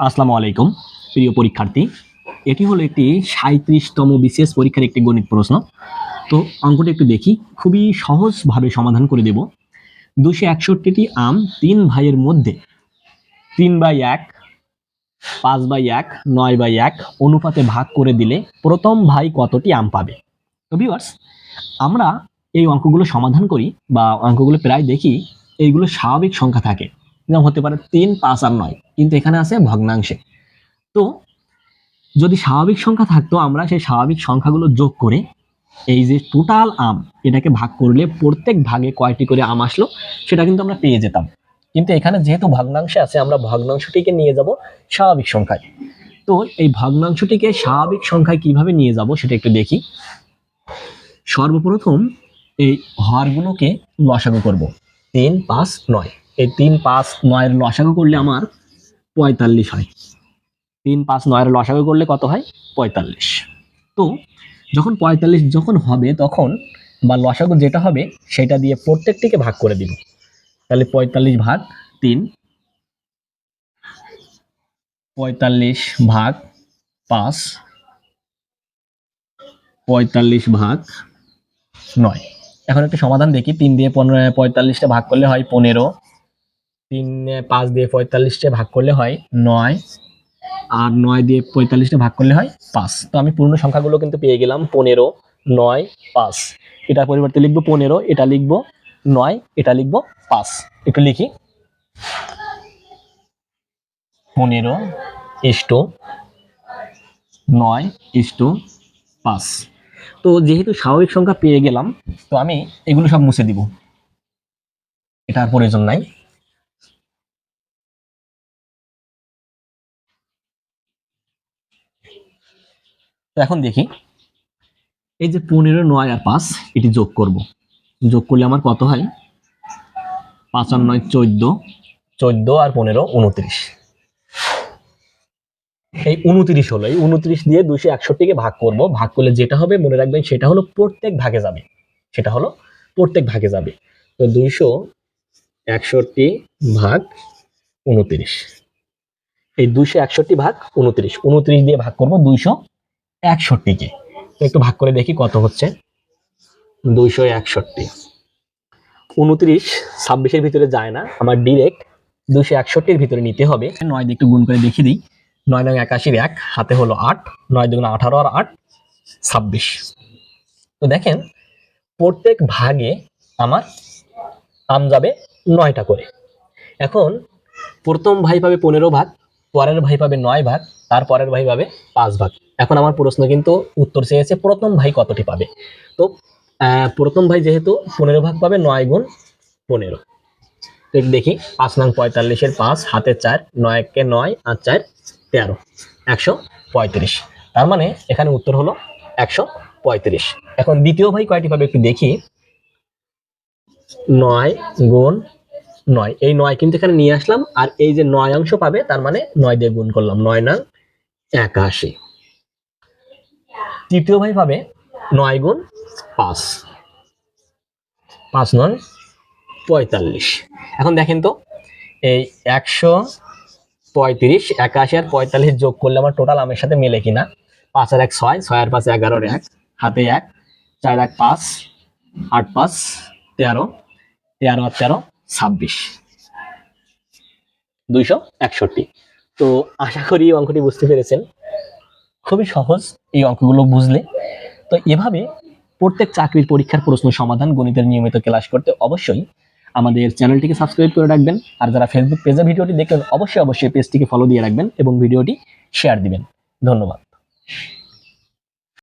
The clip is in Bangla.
আসসালামু আলাইকুম, প্রিয় পরীক্ষার্থী। এটি হলো একটি সাঁত্রিশতম বিশেষ পরীক্ষার একটি গণিত প্রশ্ন। তো অঙ্কটি একটু দেখি, খুবই সহজভাবে সমাধান করে দেব। দুশো একষট্টিটি আম তিন ভাইয়ের মধ্যে, তিন বাই এক, পাঁচ বাই এক, নয় বাই এক অনুপাতে ভাগ করে দিলে প্রথম ভাই কতটি আম পাবে? তো ভিউয়ার্স আমরা এই অঙ্কগুলো সমাধান করি বা অঙ্কগুলো প্রায় দেখি, এইগুলো স্বাভাবিক সংখ্যা থাকে। যেমন হতে পারে তিন, পাঁচ আর নয়। কিন্তু এখানে আছে ভগ্নাংশে। তো যদি স্বাভাবিক সংখ্যা থাকতো, আমরা সেই স্বাভাবিক সংখ্যাগুলো যোগ করে এই যে টোটাল আম, এটাকে ভাগ করলে প্রত্যেক ভাগে কয়টি করে আম আসলো, সেটা কিন্তু আমরা পেয়ে যেতাম। কিন্তু এখানে যেহেতু ভগ্নাংশে আছে, আমরা ভগ্নাংশটিকে নিয়ে যাব স্বাভাবিক সংখ্যায়। তো এই ভগ্নাংশটিকে স্বাভাবিক সংখ্যায় কীভাবে নিয়ে যাব সেটা একটু দেখি। সর্বপ্রথম এই হরগুলোকে লসাগু করব। তিন, পাঁচ, নয়। এই তিন পাঁচ নয়ের লসাগু করলে আমার পঁয়তাল্লিশ হয়। তিন পাঁচ নয়ের লসাগু করলে কত হয়? পঁয়তাল্লিশ। তো যখন পঁয়তাল্লিশ যখন হবে তখন বা লসাগু যেটা হবে সেটা দিয়ে প্রত্যেকটিকে ভাগ করে দিব। তাহলে পঁয়তাল্লিশ ভাগ তিন, পঁয়তাল্লিশ ভাগ পাঁচ, পঁয়তাল্লিশ ভাগ নয়। এখন একটা সমাধান দেখি, তিন দিয়ে পনেরো, পঁয়তাল্লিশটা ভাগ করলে হয় পনেরো। তিন পাঁচ দিয়ে পঁয়তাল্লিশটা ভাগ করলে হয় নয়। আর নয় দিয়ে পঁয়তাল্লিশটা ভাগ করলে হয় পাঁচ। তো আমি পূর্ণ সংখ্যাগুলো কিন্তু পেয়ে গেলাম পনেরো, নয়, পাঁচ। এটার পরিবর্তে লিখব পনেরো, এটা লিখব নয়, এটা লিখব পাঁচ। একটু লিখি। পনেরো ইস্টু নয় ইস্টু পাঁচ। তো যেহেতু স্বাভাবিক সংখ্যা পেয়ে গেলাম, তো আমি এগুলো সব মুছে দিব। এটা আর প্রয়োজন নাই। তো এখন দেখি। এই যে পনেরো, নয় আর পাঁচ, এটি যোগ করব। যোগ করলে আমার কত হয়? পাঁচ আর নয়, চোদ্দ। চোদ্দ আর পনেরো, উনত্রিশ। এই উনত্রিশ হলো। এই উনত্রিশ দিয়ে দুশো একষট্টিকে ভাগ করব। ভাগ করলে যেটা হবে, মনে রাখবেন, সেটা হলো প্রত্যেক ভাগে যাবে। সেটা হলো প্রত্যেক ভাগে যাবে। তো দুইশো একষট্টি ভাগ উনত্রিশ। এই দুইশো একষট্টি ভাগ উনত্রিশ। উনত্রিশ দিয়ে ভাগ করব দুইশো একষট্টিকে। তো একটু ভাগ করে দেখি কত হচ্ছে। দুইশো একষট্টি। উনত্রিশ ছাব্বিশের ভিতরে যায় না আমার ডিরেক্ট দুইশো একষট্টির ভিতরে নিতে হবে। নয় দিয়ে একটু গুণ করে দেখিয়ে দিই। নয় নয় একাশির এক হাতে হলো আট নয় দুগুণ আঠারো আর আট ছাব্বিশ। তো দেখেন প্রত্যেক ভাগে আমার আম যাবে নয়টা করে। এখন প্রথম ভাই পাবে পনেরো ভাগ পরের ভাই পাবে নয় ভাগ তার পরের ভাই পাবে পাঁচ ভাগ। এখন আমার প্রশ্ন কিন্তু উত্তর চেয়েছে প্রথম ভাই কতটি পাবে? তো প্রথম ভাই যেহেতু পনেরো ভাগ পাবে, নয় গুণ পনেরো। দেখি, পাঁচ নং পঁয়তাল্লিশের পাঁচ হাতে চার, নয় একে নয়, আর চার তেরো। একশো পঁয়ত্রিশ। তার মানে এখানে উত্তর হলো একশো পঁয়ত্রিশ। এখন দ্বিতীয় ভাই কয়টি পাবে একটু দেখি। নয় গুণ নয়। এই নয় কিন্তু এখানে নিয়ে আসলাম, আর এই যে নয় অংশ পাবে, তার মানে নয় দিয়ে গুণ করলাম। নয় নং একাশি। তৃতীয় ভাই পাবে নয় গুণ পাঁচ। পাঁচ নয়, পঁয়তাল্লিশ। এখন দেখেন তো, এই একশো পঁয়ত্রিশ, একাশি আর পঁয়তাল্লিশ যোগ করলে আমার টোটাল আমের সাথে মেলে কিনা পাঁচ আর এক ছয় ছয় আর পাঁচ এগারোর এক, হাতে এক, চার এক পাঁচ, আট পাঁচ, তেরো তেরো আর তেরো, ছাব্বিশ। দুইশো একষট্টি। তো আশা করি অঙ্কটি বুঝতে পেরেছেন। খুবই সহজ এই অঙ্কগুলো বুঝলে। তো এভাবে প্রত্যেক চাকরির পরীক্ষার প্রশ্ন সমাধান গণিতের নিয়মিত ক্লাস করতে অবশ্যই আমাদের চ্যানেলটিকে সাবস্ক্রাইব করে রাখবেন। আর যারা ফেসবুক পেজে ভিডিওটি দেখবেন অবশ্যই অবশ্যই পেজটিকে ফলো দিয়ে রাখবেন এবং ভিডিওটি শেয়ার দিবেন। ধন্যবাদ।